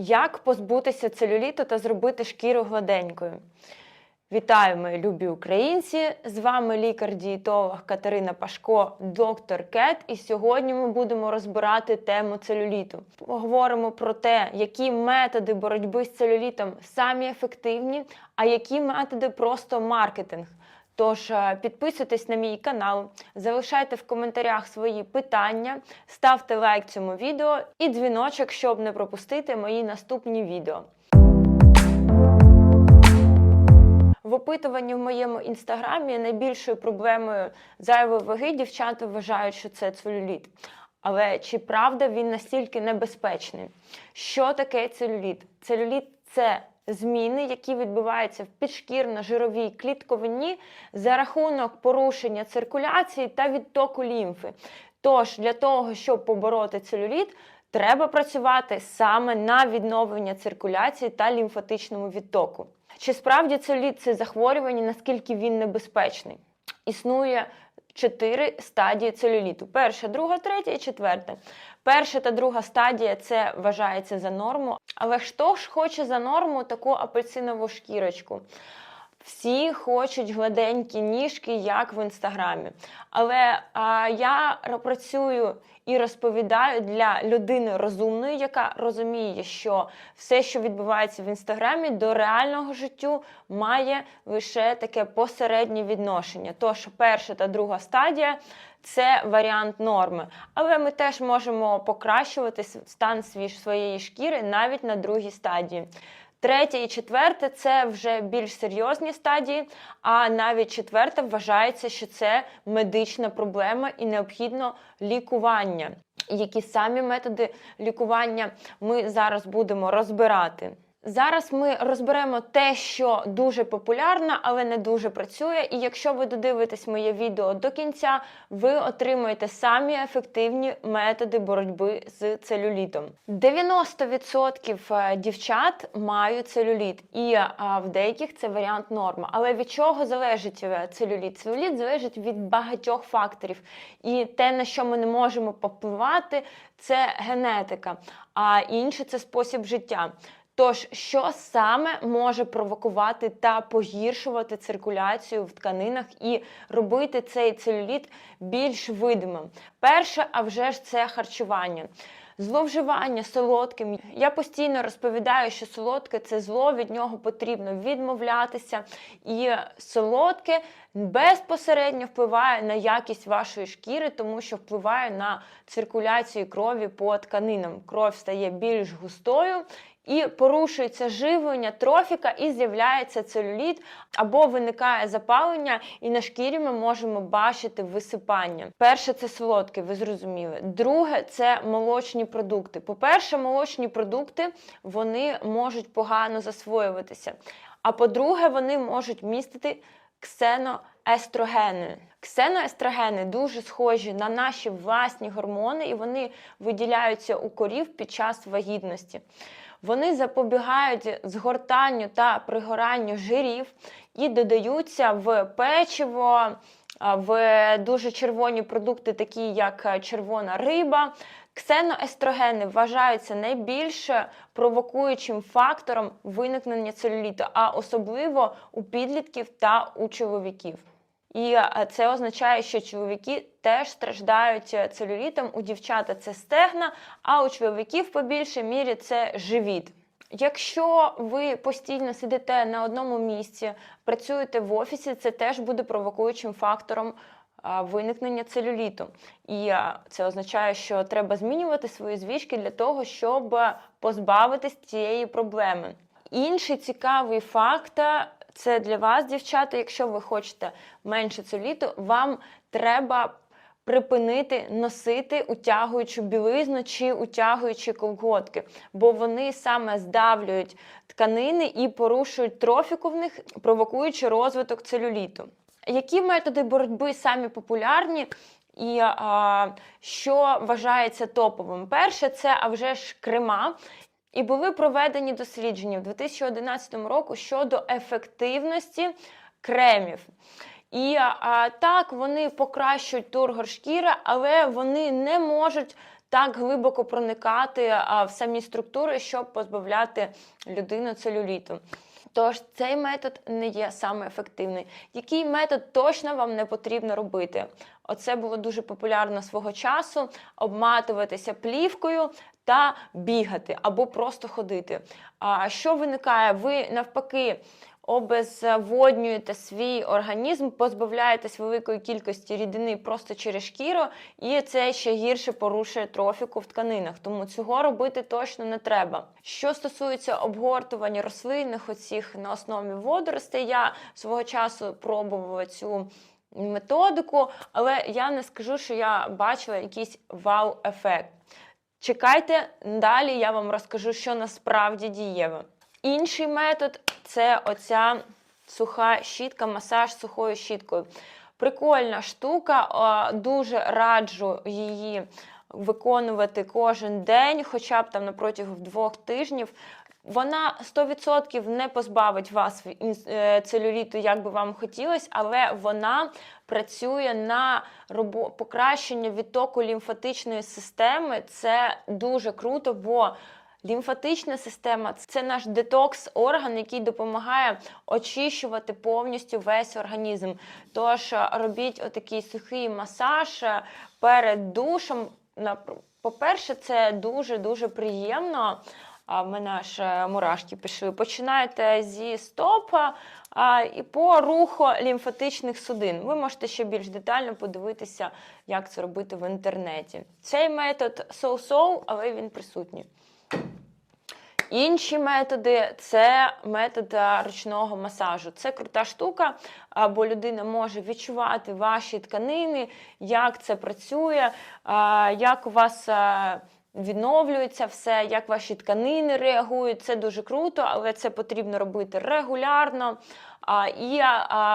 Як позбутися целюліту та зробити шкіру гладенькою? Вітаю, мої любі українці! З вами лікар-дієтолог Катерина Пашко, доктор Кет. І сьогодні ми будемо розбирати тему целюліту. Поговоримо про те, які методи боротьби з целюлітом самі ефективні, а які методи просто маркетинг. Тож е, підписуйтесь на мій канал, залишайте в коментарях свої питання, ставте лайк цьому відео і дзвіночок, щоб не пропустити мої наступні відео. В опитуванні в моєму інстаграмі найбільшою проблемою зайвої ваги дівчата вважають, що це целюліт. Але чи правда він настільки небезпечний? Що таке целюліт? Целюліт це зміни, які відбуваються в підшкірно-жировій клітковині за рахунок порушення циркуляції та відтоку лімфи. Тож для того, щоб побороти целюліт, треба працювати саме на відновлення циркуляції та лімфатичному відтоку. Чи справді целюліт – це захворювання, наскільки він небезпечний? Існує чотири стадії целюліту: перша, друга, третя і четверта. Перша та друга стадія це вважається за норму. Але хто ж хоче за норму таку апельсинову шкірочку? Всі хочуть гладенькі ніжки, як в інстаграмі. Але а, я працюю і розповідаю для людини розумної, яка розуміє, що все, що відбувається в інстаграмі, до реального життю має лише таке посереднє відношення. Тож перша та друга стадія. Це варіант норми, але ми теж можемо покращувати стан своєї шкіри навіть на другій стадії. Третє і четверте це вже більш серйозні стадії, а навіть четверта вважається, що це медична проблема і необхідно лікування. Які самі методи лікування ми зараз будемо розбирати. Зараз ми розберемо те, що дуже популярно, але не дуже працює. І якщо ви додивитесь моє відео до кінця, ви отримаєте самі ефективні методи боротьби з целюлітом. 90% дівчат мають целюліт, і в деяких це варіант норми. Але від чого залежить е, целюліт? Целюліт залежить від багатьох факторів. І те, на що ми не можемо попливати, це генетика, а інше це спосіб життя. Тож, що саме може провокувати та погіршувати циркуляцію в тканинах і робити цей целюліт більш видимим? Перше, а вже ж це харчування. Зловживання солодким. Я постійно розповідаю, що солодке це зло, від нього потрібно відмовлятися. І солодке безпосередньо впливає на якість вашої шкіри, тому що впливає на циркуляцію крові по тканинам. Кров стає більш густою. І порушується живлення трофіка, і з'являється целюліт, або виникає запалення, і на шкірі ми можемо бачити висипання. Перше це солодке, ви зрозуміли. Друге це молочні продукти. По-перше, молочні продукти вони можуть погано засвоюватися. А по-друге, вони можуть містити ксеноестрогени. Ксеноестрогени дуже схожі на наші власні гормони, і вони виділяються у корів під час вагітності. Вони запобігають згортанню та пригоранню жирів і додаються в печиво, в дуже червоні продукти, такі як червона риба. Ксеноестрогени вважаються найбільш провокуючим фактором виникнення целюліту, а особливо у підлітків та у чоловіків. І це означає, що чоловіки теж страждають целюлітом. У дівчата це стегна, а у чоловіків по більшій мірі це живіт. Якщо ви постійно сидите на одному місці, працюєте в офісі, це теж буде провокуючим фактором виникнення целюліту. І це означає, що треба змінювати свої звички для того, щоб позбавитись цієї проблеми. Інший цікавий факт це для вас, дівчата, якщо ви хочете менше целюліту, вам треба припинити носити утягуючу білизну чи утягуючі колготки, бо вони саме здавлюють тканини і порушують трофіку в них, провокуючи розвиток целюліту. Які методи боротьби самі популярні? І а, що вважається топовим? Перше, це а вже ж крема. І були проведені дослідження в 2011 року щодо ефективності кремів. І а, так, вони покращують тургор шкіри, але вони не можуть так глибоко проникати а, в самі структури, щоб позбавляти людину целюліту. Тож цей метод не є саме ефективний. Який метод точно вам не потрібно робити? Оце було дуже популярно свого часу: обматуватися плівкою та бігати або просто ходити. А що виникає? Ви навпаки. Обезводнюєте свій організм, позбавляєтесь великої кількості рідини просто через шкіру, і це ще гірше порушує трофіку в тканинах. Тому цього робити точно не треба. Що стосується обгортування рослинних оцих на основі водоростей, я свого часу пробувала цю методику, але я не скажу, що я бачила якийсь вау-ефект. Чекайте, далі я вам розкажу, що насправді дієво. Інший метод це оця суха щітка, масаж сухою щіткою. Прикольна штука, дуже раджу її виконувати кожен день, хоча б там на протягом двох тижнів. Вона 100% не позбавить вас целюліту, як би вам хотілося, але вона працює на робо... покращення відтоку лімфатичної системи. Це дуже круто, бо Лімфатична система це наш детокс-орган, який допомагає очищувати повністю весь організм. Тож робіть отакий сухий масаж перед душем. По-перше, це дуже-дуже приємно. А в мене аж мурашки пішли. Починаєте зі стопа а, і по руху лімфатичних судин. Ви можете ще більш детально подивитися, як це робити в інтернеті. Цей метод соу-соу, але він присутній. Інші методи це метод ручного масажу. Це крута штука, бо людина може відчувати ваші тканини, як це працює, як у вас відновлюється все, як ваші тканини реагують. Це дуже круто, але це потрібно робити регулярно. І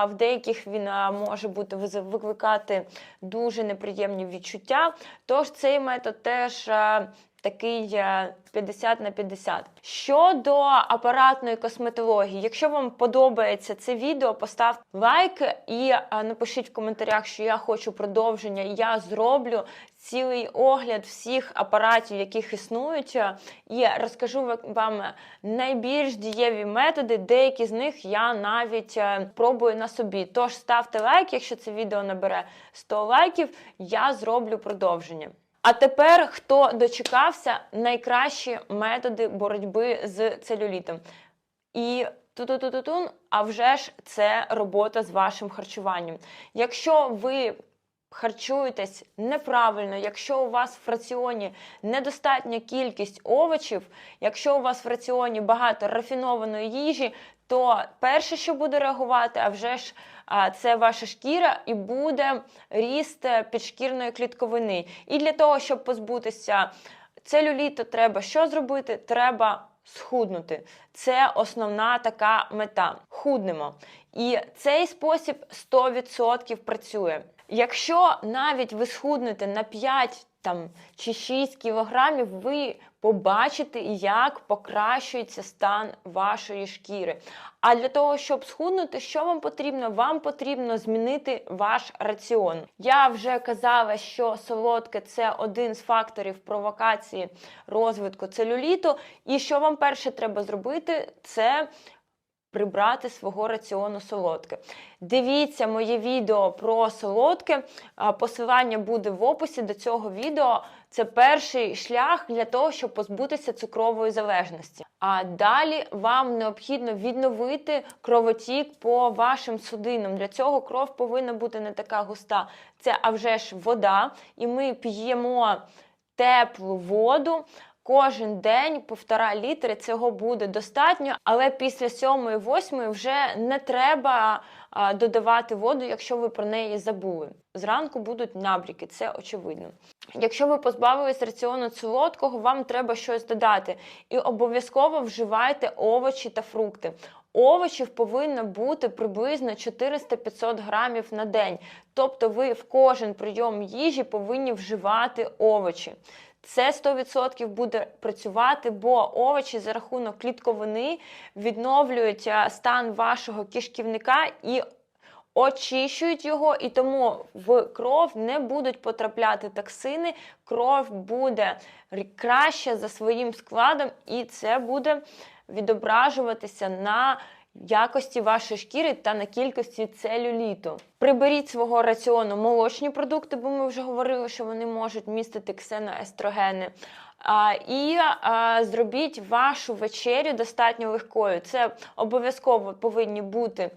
в деяких він може бути викликати дуже неприємні відчуття. Тож цей метод теж такий 50 на 50. Щодо апаратної косметології, якщо вам подобається це відео, поставте лайк і напишіть в коментарях, що я хочу продовження, і я зроблю цілий огляд всіх апаратів, яких існують, і розкажу вам найбільш дієві методи. Деякі з них я навіть пробую на собі. Тож ставте лайк, якщо це відео набере 100 лайків, я зроблю продовження. А тепер, хто дочекався, найкращі методи боротьби з целюлітом. І ту-ту-ту-тун, а вже ж це робота з вашим харчуванням. Якщо ви харчуєтесь неправильно, якщо у вас в раціоні недостатня кількість овочів, якщо у вас в раціоні багато рафінованої їжі, то перше, що буде реагувати, а вже ж це ваша шкіра і буде ріст підшкірної клітковини. І для того, щоб позбутися целюліту, треба що зробити? Треба схуднути. Це основна така мета. Худнемо. І цей спосіб 100% працює. Якщо навіть ви схуднете на 5 там, чи 6 кілограмів, ви побачите, як покращується стан вашої шкіри. А для того, щоб схуднути, що вам потрібно? Вам потрібно змінити ваш раціон. Я вже казала, що солодке це один з факторів провокації розвитку целюліту. І що вам перше треба зробити, це прибрати свого раціону солодке. Дивіться моє відео про солодке. Посилання буде в описі до цього відео. Це перший шлях для того, щоб позбутися цукрової залежності. А далі вам необхідно відновити кровотік по вашим судинам. Для цього кров повинна бути не така густа. Це а вже ж вода, і ми п'ємо теплу воду. Кожен день півтора літри цього буде достатньо, але після сьомої, восьмої вже не треба додавати воду, якщо ви про неї забули. Зранку будуть набріки, це очевидно. Якщо ви позбавились раціону солодкого, вам треба щось додати. І обов'язково вживайте овочі та фрукти. Овочів повинно бути приблизно 400-500 грамів на день. Тобто ви в кожен прийом їжі повинні вживати овочі. Це 100% буде працювати, бо овочі за рахунок клітковини відновлюють стан вашого кишківника і очищують його, і тому в кров не будуть потрапляти токсини, кров буде краще за своїм складом, і це буде відображуватися на якості вашої шкіри та на кількості целюліту. Приберіть свого раціону молочні продукти, бо ми вже говорили, що вони можуть містити ксеноестрогени. А, і а, зробіть вашу вечерю достатньо легкою. Це обов'язково повинні бути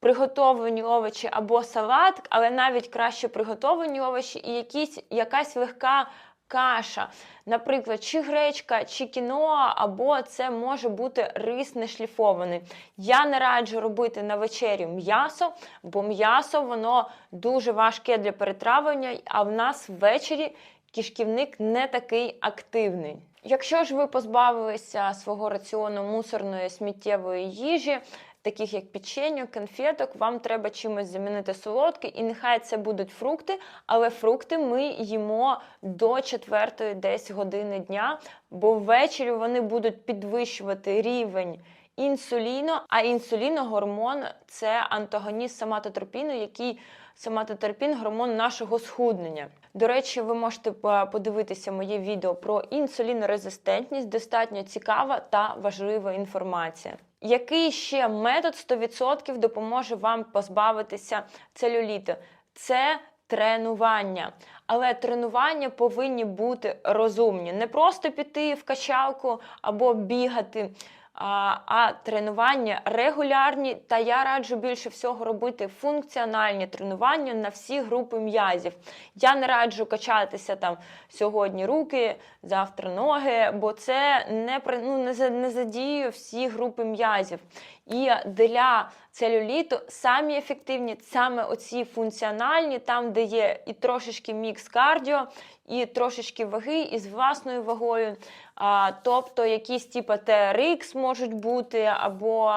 приготовлені овочі або салат, але навіть краще приготовлені овочі і якісь, якась легка каша. Наприклад, чи гречка, чи кіноа, або це може бути рис не шліфований. Я не раджу робити на вечерю м'ясо, бо м'ясо воно дуже важке для перетравлення, а в нас ввечері кишківник не такий активний. Якщо ж ви позбавилися свого раціону мусорної сміттєвої їжі, таких як печення, конфеток, вам треба чимось замінити солодке, і нехай це будуть фрукти, але фрукти ми їмо до 4 десь години дня, бо ввечері вони будуть підвищувати рівень інсуліну, а інсуліногормон це антагоніст соматотропіну, який соматотропін гормон нашого схуднення. До речі, ви можете подивитися моє відео про інсулінорезистентність, достатньо цікава та важлива інформація. Який ще метод 100% допоможе вам позбавитися целюліту? Це тренування. Але тренування повинні бути розумні. Не просто піти в качалку або бігати, а, а тренування регулярні. Та я раджу більше всього робити функціональні тренування на всі групи м'язів. Я не раджу качатися там сьогодні руки, завтра ноги, бо це не, ну, не, не задіює всі групи м'язів. І для целюліту самі ефективні саме оці функціональні, там, де є і трошечки мікс кардіо, і трошечки ваги із власною вагою. А, тобто якісь типу TRX можуть бути, або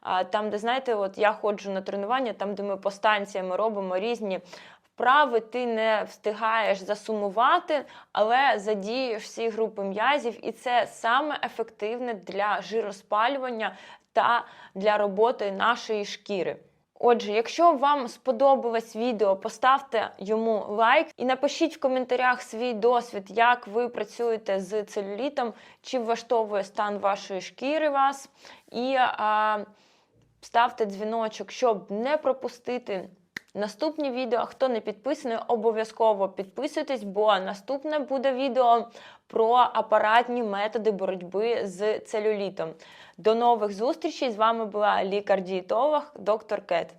а, там, де знаєте, от я ходжу на тренування, там, де ми по станціям робимо різні. Вправи ти не встигаєш засумувати, але задієш всі групи м'язів, і це саме ефективне для жироспалювання та для роботи нашої шкіри. Отже, якщо вам сподобалось відео, поставте йому лайк і напишіть в коментарях свій досвід, як ви працюєте з целюлітом, чи влаштовує стан вашої шкіри вас. І а, ставте дзвіночок, щоб не пропустити наступні відео. Хто не підписаний, обов'язково підписуйтесь, бо наступне буде відео про апаратні методи боротьби з целюлітом. До нових зустрічей! З вами була лікар-дієтолог доктор Кет.